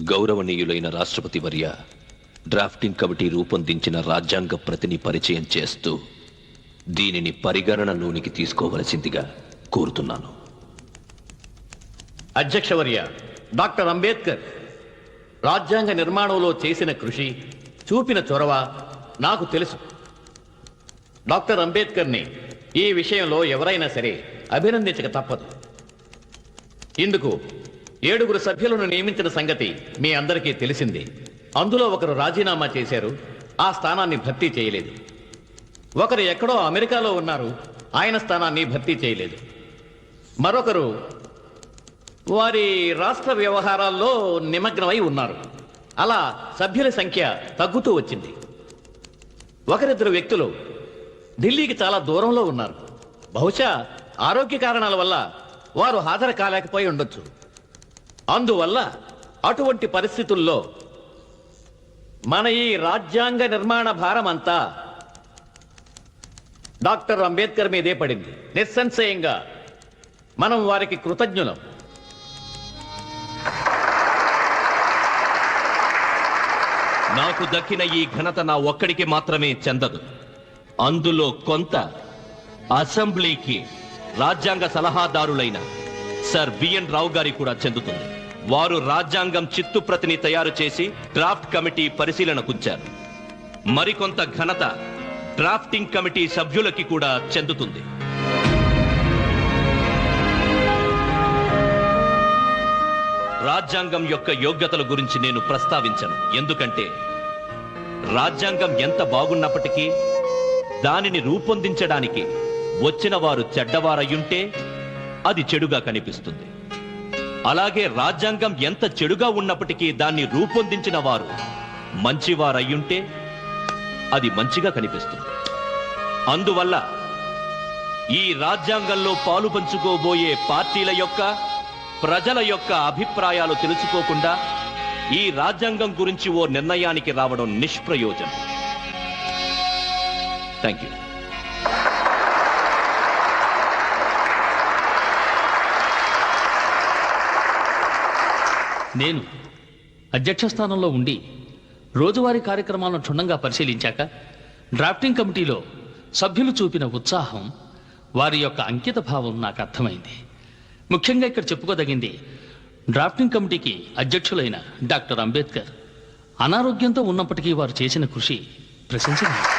గౌరవనీయులైన రాష్ట్రపతి వర్య drafting committee రూపొందించిన రాజ్యాంగ ప్రతిని పరిచయం చేస్తూ దీనిని పరిగణనలోనికి తీసుకోవలసిందిగా కోరుతున్నాను. అధ్యక్షవర్య డాక్టర్ అంబేద్కర్ రాజ్యాంగ నిర్మాణంలో చేసిన కృషి చూపిన చొరవ నాకు తెలుసు. డాక్టర్ అంబేద్కర్ని ఈ విషయంలో ఎవరైనా సరే అభినందించక తప్పదు. ఇందుకు ఏడుగురు సభ్యులను నియమించిన సంగతి మీ అందరికీ తెలిసింది. అందులో ఒకరు రాజీనామా చేశారు. ఆ స్థానాన్ని భర్తీ చేయలేదు. ఒకరు ఎక్కడో అమెరికాలో ఉన్నారు. ఆయన స్థానాన్ని భర్తీ చేయలేదు. మరొకరు వారి రాష్ట్ర వ్యవహారాల్లో నిమగ్నమై ఉన్నారు. అలా సభ్యుల సంఖ్య తగ్గుతూ వచ్చింది. ఒకరిద్దరు వ్యక్తులు ఢిల్లీకి చాలా దూరంలో ఉన్నారు. బహుశా ఆరోగ్య కారణాల వల్ల వారు హాజరు కాలేకపోయి ఉండొచ్చు. అందువల్ల అటువంటి పరిస్థితుల్లో మన ఈ రాజ్యాంగ నిర్మాణ భారం అంతా డాక్టర్ అంబేద్కర్ మీదే పడింది. నిస్సంశయంగా మనం వారికి కృతజ్ఞులం. నాకు దక్కిన ఈ ఘనత నా ఒక్కడికి మాత్రమే చెందదు. అందులో కొంత అసెంబ్లీకి రాజ్యాంగ సలహాదారులైన సర్ బిఎన్ రావు గారి కూడా చెందుతుంది. వారు రాజ్యాంగం చిత్తుప్రతిని తయారు చేసి డ్రాఫ్ట్ కమిటీ పరిశీలనకుంచారు మరికొంత ఘనత డ్రాఫ్టింగ్ కమిటీ సభ్యులకి కూడా చెందుతుంది. రాజ్యాంగం యొక్క యోగ్యతల గురించి నేను ప్రస్తావించను. ఎందుకంటే రాజ్యాంగం ఎంత బాగున్నప్పటికీ దానిని రూపొందించడానికి వచ్చిన వారు చెడ్డవారయ్యుంటే అది చెడుగా కనిపిస్తుంది. అలాగే రాజ్యాంగం ఎంత చెడుగా ఉన్నప్పటికీ దాన్ని రూపొందించిన వారు మంచివారయ్యుంటే అది మంచిగా కనిపిస్తుంది. అందువల్ల ఈ రాజ్యాంగంలో పాలు పంచుకోబోయే పార్టీల యొక్క ప్రజల యొక్క అభిప్రాయాలు తెలుసుకోకుండా ఈ రాజ్యాంగం గురించి ఓ నిర్ణయానికి రావడం నిష్ప్రయోజనం. థ్యాంక్ యూ నేను అధ్యక్ష స్థానంలో ఉండి రోజువారీ కార్యక్రమాలను క్షుణ్ణంగా పరిశీలించాక డ్రాఫ్టింగ్ కమిటీలో సభ్యులు చూపిన ఉత్సాహం వారి యొక్క అంకిత భావం నాకు అర్థమైంది. ముఖ్యంగా ఇక్కడ చెప్పుకోదగింది డ్రాఫ్టింగ్ కమిటీకి అధ్యక్షులైన డాక్టర్ అంబేద్కర్ అనారోగ్యంతో ఉన్నప్పటికీ వారు చేసిన కృషి ప్రశంసనీయం.